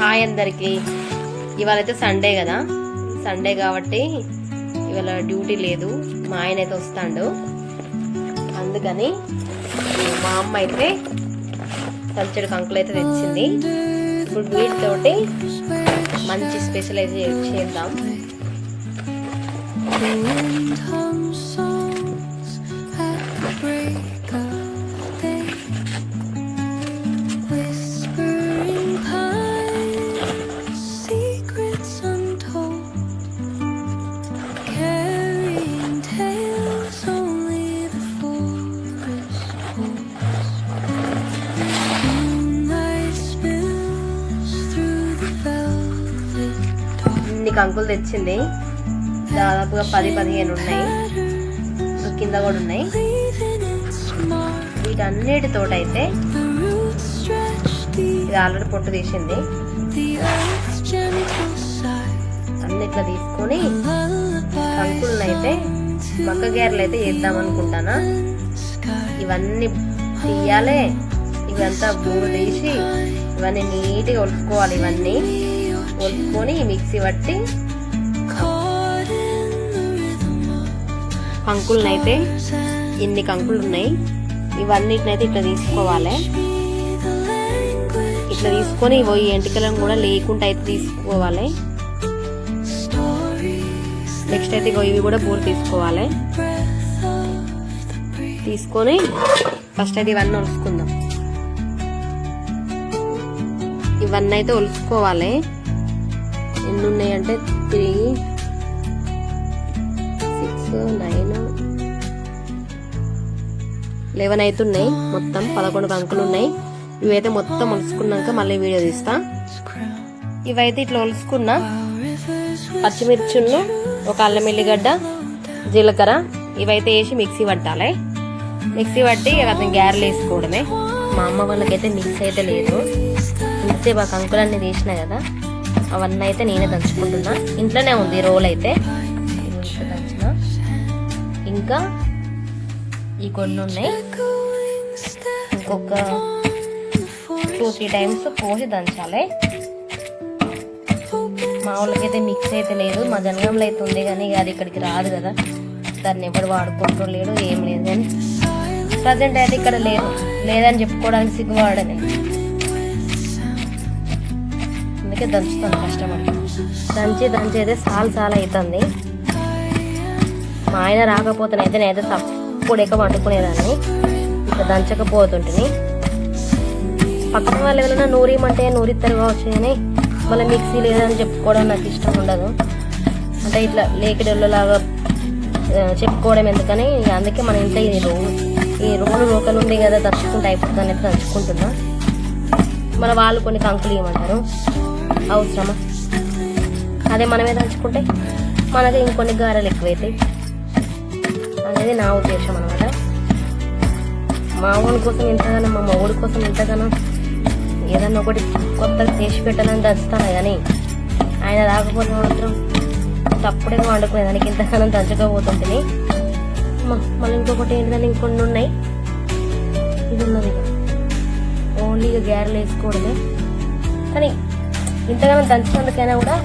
Hi అందరికి. ఇవాళ అయితే సండే కదా. సండే కాబట్టి ఇవాళ డ్యూటీ లేదు. మా ఆయన అయితే వస్తాడు. అందుకని మా అమ్మ అయితే సంచడు కంకులు అయితే తెచ్చింది. ఇప్పుడు వీటితోటి మంచి స్పెషల్ అయితే చేద్దాం. కంకులు తెచ్చింది. దాదాపుగా పది పదిహేను ఉన్నాయి. కింద కూడా ఉన్నాయి. వీటన్నిటితోటైతే ఇది ఆల్రెడీ పొట్టు తీసింది. అన్నిట్లా తీసుకొని కంకులనైతే కంకులను అయితే మక్క గేర్లు అయితే చేద్దాం అనుకుంటానా? ఇవన్నీ తీయాలి. ఇవంతా బూరు తీసి ఇవన్నీ నీట్గా ఉడుకోవాలి ఇవన్నీ. ఒలుపుకొని మిక్సీ పట్టి కంకులనైతే ఇన్ని కంకులు ఉన్నాయి ఇవన్నిటినైతే ఇట్లా తీసుకోవాలి. ఇట్లా తీసుకొని పోయి ఎంటికలను కూడా లేకుండా అయితే తీసుకోవాలి. నెక్స్ట్ అయితే ఇవి కూడా బూరు తీసుకోవాలి. తీసుకొని ఫస్ట్ అయితే ఇవన్నీ ఒలుసుకుందాం. ఇవన్నీ అయితే ఒలుసుకోవాలి. ఎన్ని ఉన్నాయంటే త్రీ సిక్స్ నైన్ లెవెన్ అయితే ఉన్నాయి మొత్తం పదకొండు అంకులు ఉన్నాయి. ఇవైతే మొత్తం ఒలుసుకున్నాక మళ్ళీ వీడియో తీస్తా. ఇవైతే ఇట్లా ఒలుసుకున్నా Our ఒక అల్లం ఎల్లిగడ్డ జీలకర్ర ఇవైతే వేసి మిక్సీ పట్టాలి. మిక్సీ పట్టి అతను గ్యారెలు వేసుకోవడమే. మా అమ్మ వాళ్ళకైతే మిక్స్ అయితే లేదు. ఇంతసేపు ఆ కంకులన్నీ తీసిన కదా. అవన్నీ అయితే నేనే దంచుకుంటున్నా. ఇంట్లోనే ఉంది రోల్ అయితే. దంచిన ఇంకా ఈ కొన్ని ఉన్నాయి. ఇంకొక టూ త్రీ టైమ్స్ పోసి దంచాలి. మా వాళ్ళకైతే మిక్స్ అయితే లేదు. మా జనగంలో అయితే ఉంది కానీ అది ఇక్కడికి రాదు కదా. దాన్ని ఎవరు వాడుకుంటూ లేడు ఏం లేదు. కానీ ప్రజెంట్ అయితే ఇక్కడ లేదు. లేదని చెప్పుకోవడానికి సిగ్గుపడని అందుకే దంచుతాను కష్టపడి. దంచి దంచి అయితే సాల్ సాల్ అవుతుంది మా ఆయన రాకపోతేనైతే నేనైతే తప్పుడు ఎక్క వండుకునేదాన్ని ఇట్లా దంచకపోతుంటిని. పక్కన వాళ్ళు ఏదైనా నూరిమంటే నూరిస్తారు కావచ్చు కానీ మళ్ళీ మిక్సీ లేదని చెప్పుకోవడం నాకు ఇష్టం ఉండదు. అంటే ఇట్లా లేకిడొల్లలాగా చెప్పుకోవడం ఎందుకని అందుకే మన ఇంట్లో ఇది రోలు ఈ రోలు రోకలు ఉంది కదా దంచుకుంటే అయిపోతుంది అయితే దంచుకుంటున్నా. మన వాళ్ళు కొన్ని కంకులు ఇవ్వమంటారు. అవసరమా? అదే మనమే దంచుకుంటే మనకి ఇంకొన్ని గారెలు ఎక్కువైతాయి. అనేది నా ఉద్దేశం అనమాట మా ఊరి కోసం ఇంతగానో మా మొగుడి కోసం ఇంతగానో ఏదన్నా ఒకటి కొత్తగా చేసి పెట్టాలని దంచుతాను కానీ ఆయన రాకపోతే మాత్రం తప్పుడే వండుకునే దానికి ఇంతగానో దంచకపోతుంటుంది మళ్ళీ ఇంకొకటి ఏంటంటే ఇంకొన్ని ఉన్నాయి. ఇది ఉన్నది. ఓన్లీ ఇక గ్యారెలు వేసుకోవడమే. కానీ ఇంతగానో దంచినందుకైనా కూడా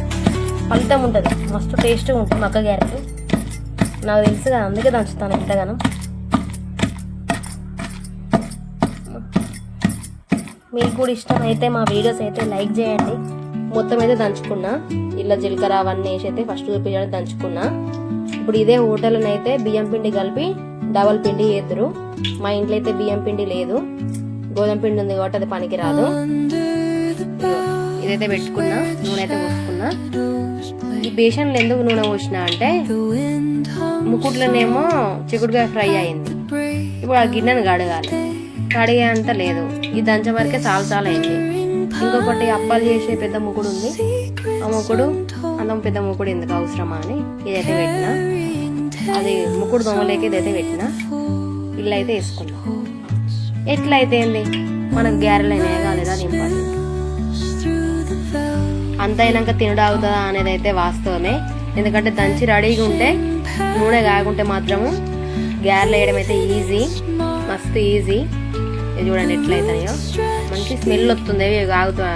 ఫలితం ఉంటుంది. మస్తు టేస్ట్ ఉంటుంది మక్క క్యారెట్. నాకు తెలుసు కదా అందుకే దంచుతాను ఇంతగానో. మీకు కూడా ఇష్టం అయితే మా వీడియోస్ అయితే లైక్ చేయండి. మొత్తం అయితే దంచుకున్నా. ఇలా జీలకర్ర అవన్నీ వేసి అయితే ఫస్ట్ చూపించడం దంచుకున్నా. ఇప్పుడు ఇదే హోటల్ని అయితే బియ్యం పిండి కలిపి డబల్ పిండి చేద్దరు మా ఇంట్లో అయితే బియ్యం పిండి లేదు. గోధుమ పిండి ఉంది కాబట్టి అది పనికి రాదు ఇదైతే పెట్టుకున్నా నూనె అయితే పోసుకున్నా. ఈ బేషన్లు ఎందుకు నూనె పోసిన అంటే ముకుట్లనేమో wind చిక్కుడుగా ఫ్రై అయింది. ఇప్పుడు ఆ గిన్నెను కడగాలి. కడిగే అంత లేదు. ఈ దంచ వరకే చాలా చాలా అయింది. ఇంకొకటి అప్పాలు చేసే పెద్ద ముకుడు ఉంది. ఆ ముకుడు అన్నం పెద్ద ముకుడు ఎందుకు అవసరమా అని ఇదైతే పెట్టిన. అది ముకుడు దొంగలేక ఇదైతే పెట్టిన. ఇల్లు అయితే వేసుకున్నా. ఎట్లా అయితే ఏంది? మనకు గ్యారెలు అయినాయి కాలేదా? అది ఇంపార్టెంట్. అంత అయినాక తినడం అవుతుందా అనేది అయితే వాస్తవమే. ఎందుకంటే దంచి రెడీగా ఉంటే నూనె కాకుంటే మాత్రము గ్యార్లు వేయడం అయితే ఈజీ మస్తు ఈజీ. ఇది చూడండి ఎట్లయితాయో. మంచి స్మెల్ వస్తుంది అవి కాగుతా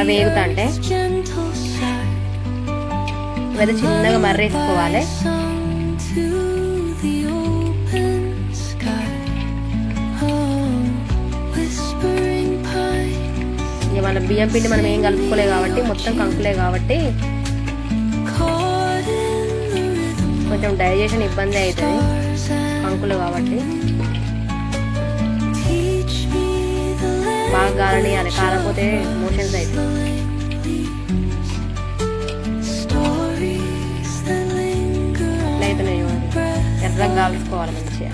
అవి వేగుతా అంటే. gentle ఇవైతే చిన్నగా మర్రేసుకోవాలి. మన బియ్యం పిండి మనం ఏం కలుపుకోలే కాబట్టి మొత్తం కంకులే కాబట్టి. కొంచెం డైజెషన్ ఇబ్బంది అవుతుంది కంకులు కాబట్టి బాగా గాలనియాలి కాలపోతే మోషన్స్ అవుతాయి ఎర్రగా కాల్చుకోవాలి మంచిగా.